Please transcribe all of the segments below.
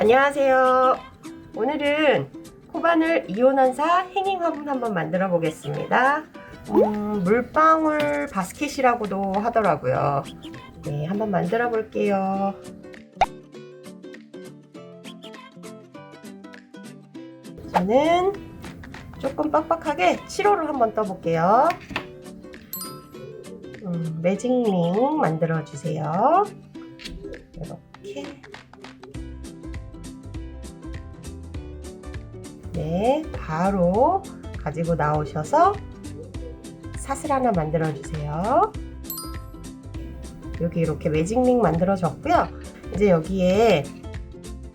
안녕하세요. 오늘은 코바늘 이온환사 행잉 화분 한번 만들어 보겠습니다. 음, 물방울 바스켓이라고도 하더라고요. 네, 한번 만들어 볼게요. 저는 조금 빡빡하게 7호를 한번 떠볼게요. 음, 매직링 만들어 주세요. 네, 바로 가지고 나오셔서 사슬 하나 만들어 주세요. 여기 이렇게 매직링 만들어졌고요. 이제 여기에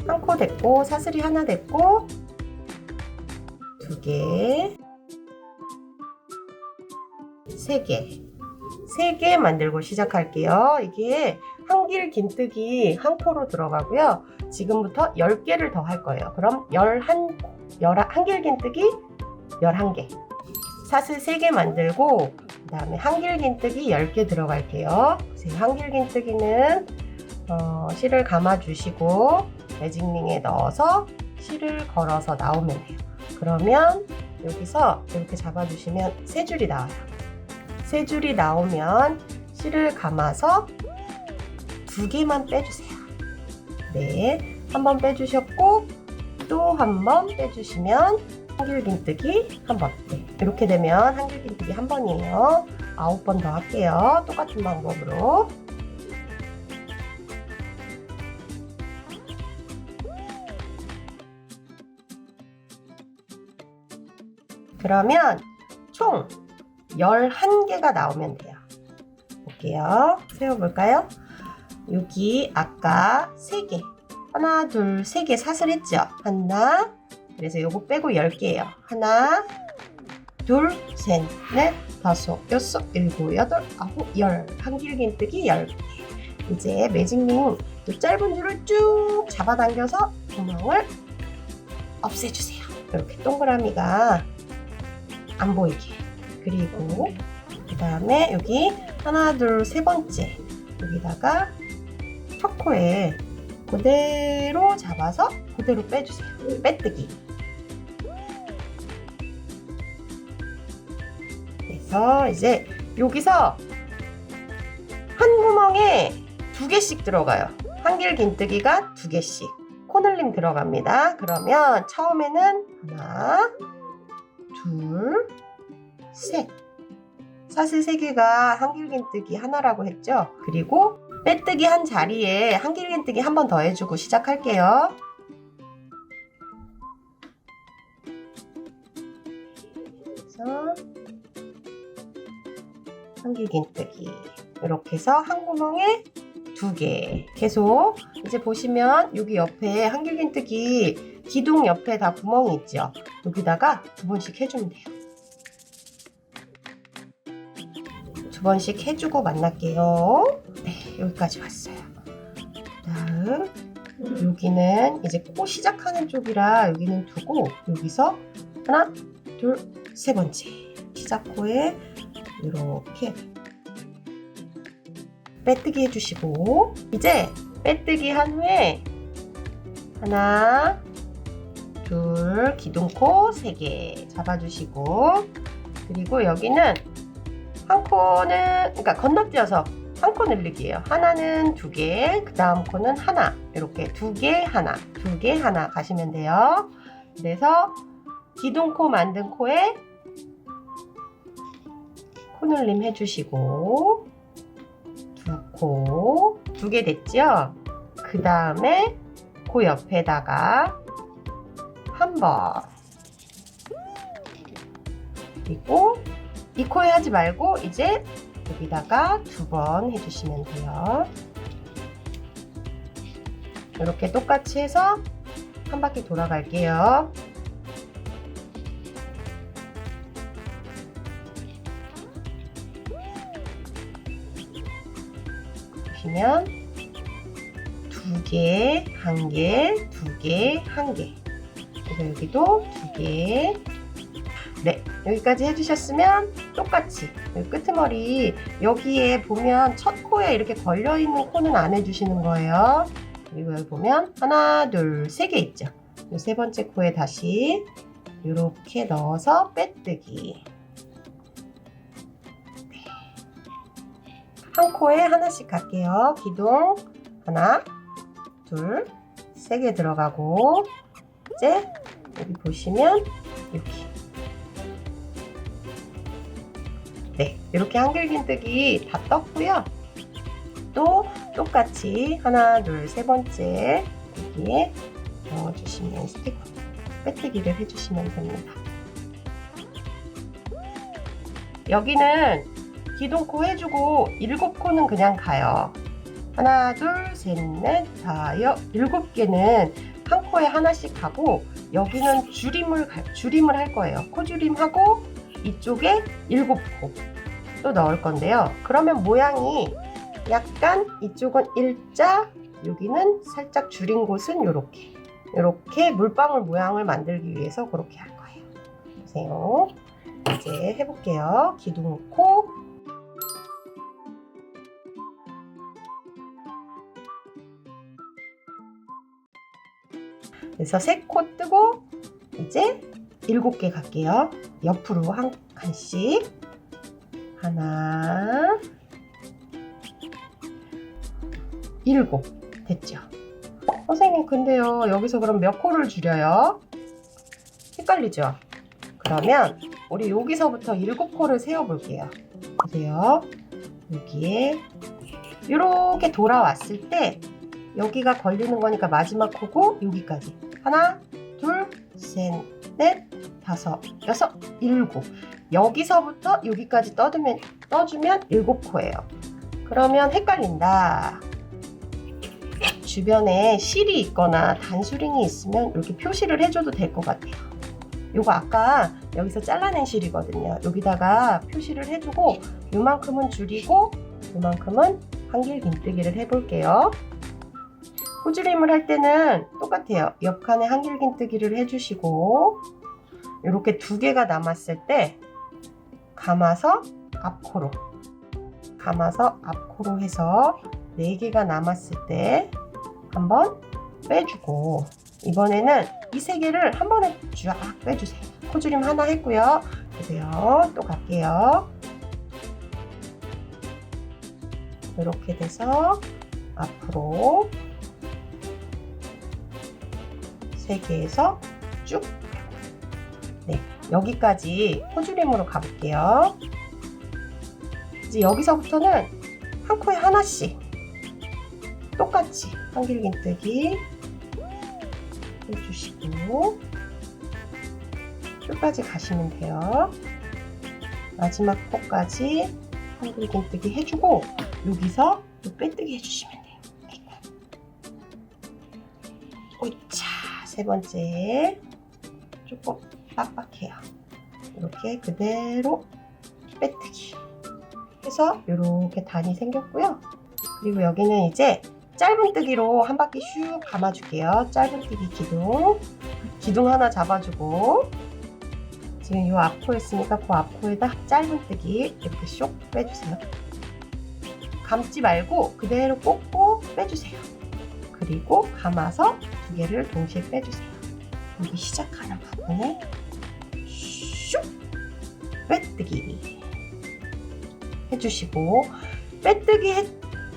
한 코 됐고 사슬이 하나 됐고 두 개, 세 개, 세 개 만들고 시작할게요. 이게 한길 긴뜨기 한 코로 들어가고요. 지금부터 10개를 더 할 거예요. 그럼 11, 11 한길 긴뜨기 11개. 사슬 3개 만들고 그 다음에 한길 긴뜨기 10개 들어갈게요. 그래서 한길 긴뜨기는 어, 실을 감아 주시고 매직링에 넣어서 실을 걸어서 나오면 돼요. 그러면 여기서 이렇게 잡아주시면 세 줄이 나와요. 세 줄이 나오면 실을 감아서 두 개만 빼주세요. 네, 한 번 빼주셨고 또 한 번 빼주시면 한길긴뜨기 한 번. 네, 이렇게 되면 한길긴뜨기 한 번이에요. 아홉 번 더 할게요. 똑같은 방법으로. 그러면 총 11개가 나오면 돼요. 볼게요. 세워볼까요? 여기 아까 3개. 하나, 둘, 세 개 사슬했죠? 하나. 그래서 요거 빼고 10개예요. 하나, 둘, 셋, 넷, 다섯, 여섯, 일곱, 여덟, 아홉, 열. 한길긴뜨기 10개. 이제 매직링 요 짧은 줄을 쭉 잡아당겨서 구멍을 없애주세요. 이렇게 동그라미가 안 보이게. 그리고 그 다음에 여기 하나, 둘, 세 번째 여기다가 첫 코에 그대로 잡아서 그대로 빼주세요. 빼뜨기. 그래서 이제 여기서 한 구멍에 두 개씩 들어가요. 한길 긴뜨기가 두 개씩. 코늘림 들어갑니다. 그러면 처음에는 하나, 둘, 셋. 사슬 세 개가 한길긴뜨기 하나라고 했죠. 그리고 빼뜨기 한 자리에 한길긴뜨기 한 번 더 해주고 시작할게요. 그래서 한길긴뜨기 이렇게 해서 한 구멍에 두 개 계속 이제 보시면 여기 옆에 한길긴뜨기 기둥 옆에 다 구멍이 있죠. 여기다가 두 번씩 해주면 돼요. 두 번씩 해주고 만날게요. 네, 여기까지 왔어요. 다음 여기는 이제 코 시작하는 쪽이라 여기는 두고 여기서 하나, 둘, 세 번째 시작 코에 이렇게 빼뜨기 해주시고 이제 빼뜨기 한 후에 하나, 둘, 기둥코 세 개 잡아주시고 그리고 여기는 한 코는 그러니까 건너뛰어서 한 코 늘리기예요. 하나는 두 개, 그 다음 코는 하나 이렇게 두 개 하나, 두 개 하나 가시면 돼요. 그래서 기둥코 만든 코에 코늘림 해주시고 두 코, 두 개 됐죠? 그 다음에 그 옆에다가 한 번 그리고 이 코에 하지 말고 이제 여기다가 두 번 해주시면 돼요. 이렇게 똑같이 해서 한 바퀴 돌아갈게요. 보시면 두 개, 한 개, 두 개, 한 개. 그래서 여기도 두 개. 네, 여기까지 해주셨으면 똑같이 여기 끄트머리 여기에 보면 첫 코에 이렇게 걸려있는 코는 안 해주시는 거예요. 그리고 여기 보면 하나, 둘, 세 개 있죠. 이세 번째 코에 다시 이렇게 넣어서 빼뜨기. 네. 한 코에 하나씩 갈게요. 기둥 하나, 둘, 세 개 들어가고 이제 여기 보시면 이렇게 이렇게 한길긴뜨기 다 떴고요. 또 똑같이 하나, 둘, 세 번째 여기에 넣어주시면 스티커 빼뜨기를 해주시면 됩니다. 여기는 기둥코 해주고 일곱 코는 그냥 가요. 하나, 둘, 셋, 넷, 다섯, 일곱 개는 한 코에 하나씩 가고 여기는 줄임을 갈- 줄임을 할 거예요. 코줄임 하고 이쪽에 일곱 코 또 넣을 건데요. 그러면 모양이 약간 이쪽은 일자, 여기는 살짝 줄인 곳은 이렇게 이렇게 물방울 모양을 만들기 위해서 그렇게 할 거예요. 보세요. 이제 해볼게요. 기둥 코 그래서 세 코 뜨고 이제 일곱 개 갈게요. 옆으로 한 칸씩 하나 일곱 됐죠? 선생님 근데요 여기서 그럼 몇 코를 줄여요? 헷갈리죠? 그러면 우리 여기서부터 일곱 코를 세어볼게요. 보세요. 여기에 이렇게 돌아왔을 때 여기가 걸리는 거니까 마지막 코고 여기까지 하나 둘 셋 넷 다섯 여섯 일곱. 여기서부터 여기까지 떠두면, 떠주면 일곱 코예요. 그러면 헷갈린다. 주변에 실이 있거나 단수링이 있으면 이렇게 표시를 해줘도 될 것 같아요. 요거 아까 여기서 잘라낸 실이거든요. 여기다가 표시를 해주고 요만큼은 줄이고 요만큼은 한길 긴뜨기를 해볼게요. 호주림을 할 때는 똑같아요. 옆 칸에 한길 긴뜨기를 해주시고 이렇게 두 개가 남았을 때 감아서 앞코로 감아서 앞코로 해서 네 개가 남았을 때 한번 빼주고 이번에는 이 세 개를 한 번에 쫙 빼주세요. 코주림 하나 했고요. 보세요. 또 갈게요. 이렇게 돼서 앞으로 세 개에서 쭉 네, 여기까지 호주림으로 가볼게요. 이제 여기서부터는 한 코에 하나씩 똑같이 한길긴뜨기 해주시고 끝까지 가시면 돼요. 마지막 코까지 한길긴뜨기 해주고 여기서 또 빼뜨기 해주시면 돼요. 오차 세 번째 조금 빡빡해요. 이렇게 그대로 빼뜨기 해서 이렇게 단이 생겼고요. 그리고 여기는 이제 짧은 뜨기로 한 바퀴 슉 감아줄게요. 짧은 뜨기 기둥 기둥 하나 잡아주고 지금 이 앞코 있으니까 그 앞코에다 짧은 뜨기 이렇게 쇽 빼주세요. 감지 말고 그대로 꽂고 빼주세요. 그리고 감아서 두 개를 동시에 빼주세요. 여기 시작하는 부분에 슉 빼뜨기 해주시고 빼뜨기 해-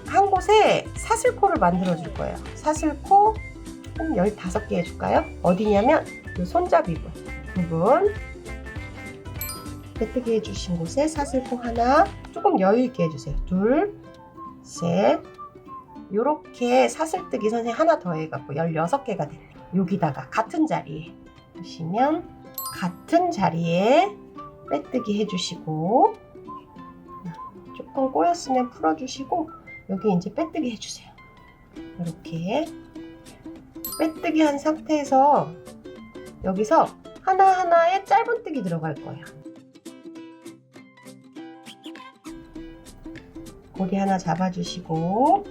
한 곳에 사슬코를 만들어 줄 거예요. 사슬코 한 15개 해줄까요? 어디냐면 이 손잡이 부- 부분 빼뜨기 해주신 곳에 사슬코 하나 조금 여유 있게 해주세요. 둘, 셋, 요렇게 사슬뜨기 선생님 하나 더 해갖고 16개가 돼요. 여기다가 같은 자리에 보시면 같은 자리에 빼뜨기 해주시고 조금 꼬였으면 풀어주시고 여기 이제 빼뜨기 해주세요. 이렇게 빼뜨기 한 상태에서 여기서 하나하나에 짧은뜨기 들어갈 거예요. 고리 하나 잡아주시고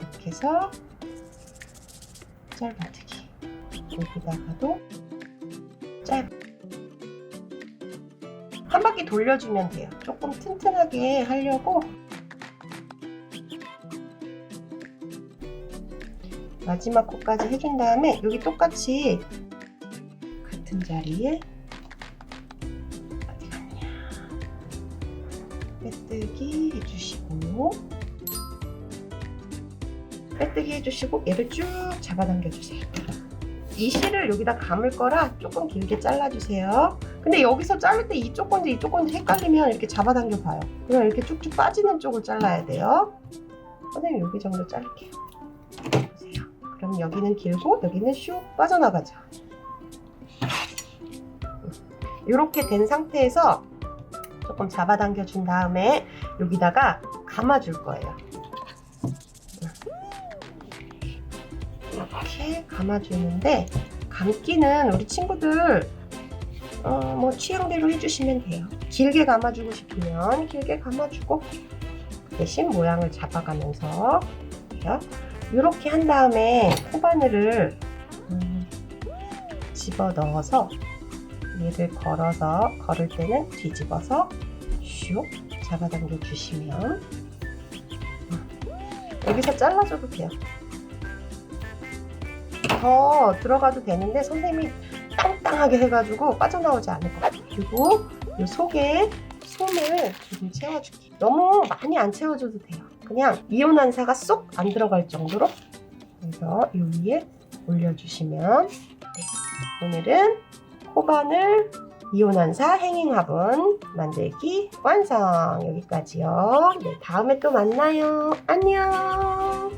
이렇게 해서 짧아뜨기 여기다가도 짧. 한 바퀴 돌려주면 돼요. 조금 튼튼하게 하려고 마지막 코까지 해준 다음에 여기 똑같이 같은 자리에 어디 갔냐 빼뜨기 해주시고 빼뜨기 해주시고 얘를 쭉 잡아당겨 주세요. 이 실을 여기다 감을 거라 조금 길게 잘라주세요. 근데 여기서 자를 때 이쪽 건지 이쪽 건지 헷갈리면 이렇게 잡아당겨 봐요. 그럼 이렇게 쭉쭉 빠지는 쪽을 잘라야 돼요. 선생님 여기 정도 자를게요. 보세요. 그럼 여기는 길고 여기는 슉 빠져나가죠. 이렇게 된 상태에서 조금 잡아당겨 준 다음에 여기다가 감아줄 거예요. 이렇게 감아주는데 감기는 우리 친구들 어, 뭐 취향대로 해주시면 돼요. 길게 감아주고 싶으면 길게 감아주고 대신 모양을 잡아가면서. 이렇게 한 다음에 코바늘을 음, 집어 넣어서 얘를 걸어서 걸을 때는 뒤집어서 슉 잡아당겨 주시면 음, 여기서 잘라줘도 돼요. 더 들어가도 되는데 선생님이 땅땅하게 해가지고 빠져나오지 않을 것 같아요. 그리고 이 속에 솜을 조금 채워줄게요. 너무 많이 안 채워줘도 돼요. 그냥 이온환사가 쏙 안 들어갈 정도로 그래서 이 위에 올려주시면 네. 오늘은 코바늘 이온환사 행잉 화분 만들기 완성 여기까지요. 네, 다음에 또 만나요. 안녕.